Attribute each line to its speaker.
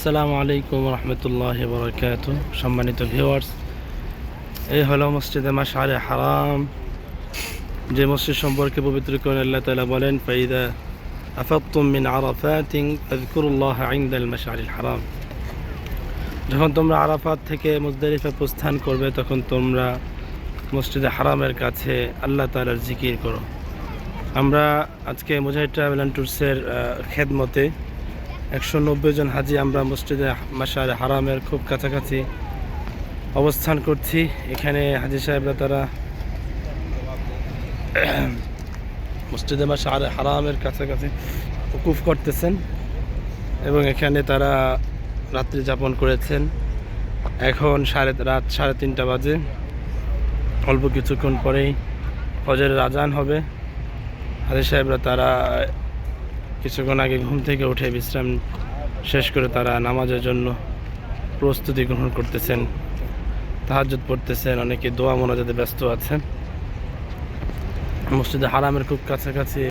Speaker 1: আসসালামু আলাইকুম রহমতুল্লাহ বরকাত সম্মানিত ভিউয়ার্স এই হলো মসজিদে মাশারে হারাম। যে মসজিদ সম্পর্কে পবিত্র করে আল্লাহ তালা বলেন, ফাইদা আফাতুম মিন আরাফাতিন ফাযকুরুল্লাহ ইনদাল মাশআরিল হারাম। যখন তোমরা আরাফাত থেকে মুজদালিফা প্রস্থান করবে, তখন তোমরা মসজিদে হারামের কাছে আল্লাহ তাআলার জিকির করো। আমরা আজকে মুজাহিদ ট্রাভেল অ্যান্ড ট্যুরসের খেদমতে একশো নব্বই জন হাজি আমরা মসজিদে মাসার হারামের খুব কাছাকাছি অবস্থান করছি। এখানে হাজি সাহেবরা তারা মসজিদে মাসার হারামের কাছাকাছি উকুফ করতেছেন এবং এখানে তারা রাত্রি যাপন করেছেন। এখন সাড়ে রাত সাড়ে তিনটা বাজে। অল্প কিছুক্ষণ পরেই ফজরের আজান হবে। হাজি সাহেবরা তারা কিছুক্ষণ আগে ঘুম থেকে উঠে বিশ্রাম শেষ করে তারা নামাজের জন্য প্রস্তুতি গ্রহণ করতেছেন তাহাজুত পড়তেছেন, অনেকে দোয়া মোনাজাতে ব্যস্ত আছেন। মসজিদে হারামের খুব কাছাকাছি